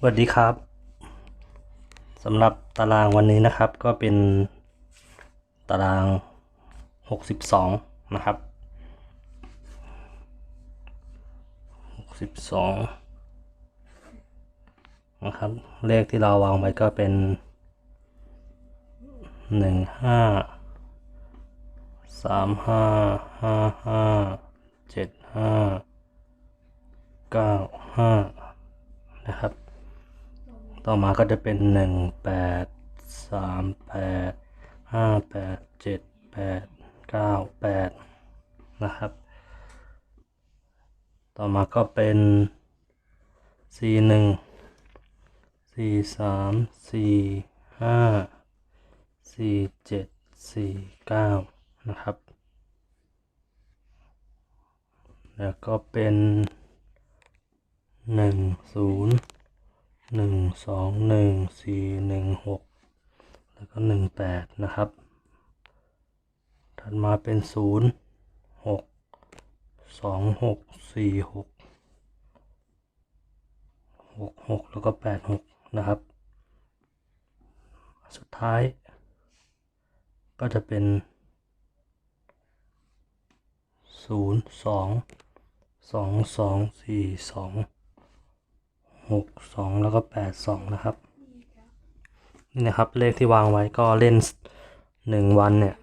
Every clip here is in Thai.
สวัสดีครับสำหรับตารางวันนี้นะครับก็เป็นตาราง 62 นะครับ 62 นะครับเลขที่เราวางไว้ก็เป็น 1 5 3 5 5 5 7 5 9 5 นะครับ ต่อมาก็จะเป็นหนึ่งแปดสามแปดห้าแปดเจ็ดแปดเก้าแปดนะครับ ต่อมาก็เป็นสี่หนึ่งสี่สามสี่ห้าสี่เจ็ดสี่เก้านะครับ แล้วก็เป็นหนึ่งศูนย์ หนึ่งสองหนึ่งสี่หนึ่งหกแล้วก็หนึ่งแปดนะครับ ถัดมาเป็นศูนย์หกสองหกสี่หกหกหกแล้วก็แปดหกนะครับ สุดท้าย ก็จะเป็นศูนย์สองสองสองสี่สอง หกสองแล้วก็แปดสองนะครับนี่นะครับเลขที่วางไว้ก็เล่นหนึ่งวันเนี่ย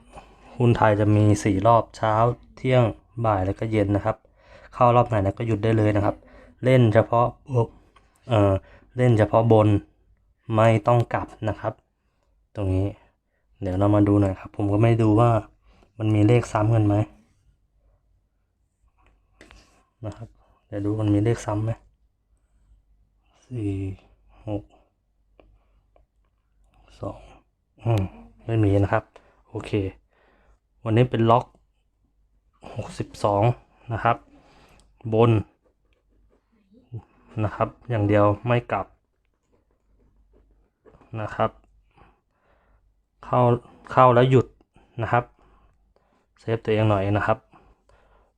หุ้นไทยจะมีสี่รอบเช้าเที่ยงบ่ายแล้วก็เย็นนะครับ เข้ารอบไหนแล้วก็หยุดได้เลยนะครับ เล่นเฉพาะเออเล่นเฉพาะบนไม่ต้องกลับนะครับ ตรงนี้เดี๋ยวเรามาดูหน่อยครับ ผมก็ไม่ดูว่ามันมีเลขซ้ำกันไหมนะครับเดี๋ยวดูมันมีเลขซ้ำไหม สี่หกสองอืมไม่มีนะครับ โอเค วันนี้เป็นล็อกหกสิบสองนะครับ บน นะครับ อย่างเดียวไม่กลับ นะครับ เข้าเข้าแล้วหยุดนะครับ เซฟตัวเองหน่อยนะครับ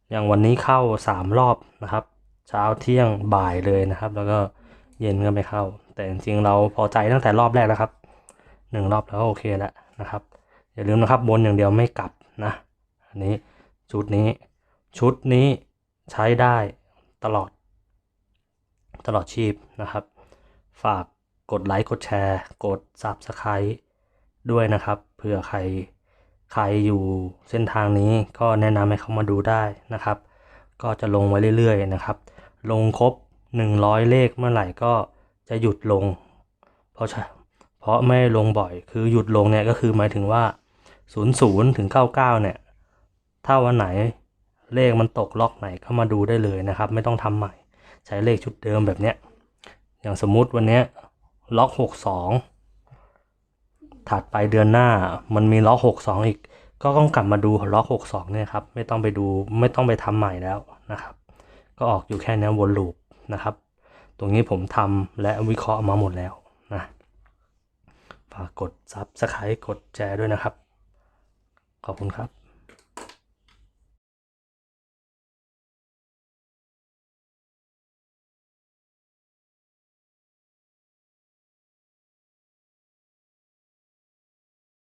อย่างวันนี้เข้าสามรอบนะครับ เช้าเที่ยงบ่ายเลยนะครับ แล้วก็ เย็นก็ไม่เข้า แต่จริงๆเราพอใจตั้งแต่รอบแรกแล้วครับหนึ่งรอบแล้วก็โอเคแล้วนะครับ อย่าลืมนะครับบนอย่างเดียวไม่กลับนะอันนี้ชุดนี้ชุดนี้ใช้ได้ตลอด ตลอดชีพนะครับ ฝากกดไลค์กดแชร์ กด Subscribe ด้วยนะครับเผื่อใครใครอยู่เส้นทางนี้ก็แนะนำให้เขามาดูได้นะครับ ก็จะลงไว้เรื่อยๆนะครับ ลงครบ 100 เลขเมื่อไหร่ก็จะหยุดลง เพราะใช่เพราะไม่ลงบ่อย คือหยุดลงเนี่ยก็คือหมายถึงว่า 00 ถึง 99 เนี่ย ถ้าวันไหนเลขมันตกล็อกไหนก็มาดูได้เลยนะครับ ไม่ต้องทำใหม่ ใช้เลขชุดเดิมแบบเนี้ย อย่างสมมุติวันนี้ล็อก 62 ถัดไปเดือนหน้ามันมีล็อก 62 อีก ก็ต้องกลับมาดูล็อก 62 เนี่ยครับ ไม่ต้องไปดูไม่ต้องไปทำใหม่แล้วนะครับ ก็ออกอยู่แค่นี้วนลูป นะครับ ตรงนี้ผมทำและวิเคราะห์มาหมดแล้วนะฝากกดซับสไครต์กดแชร์ด้วยนะครับ ขอบคุณครับ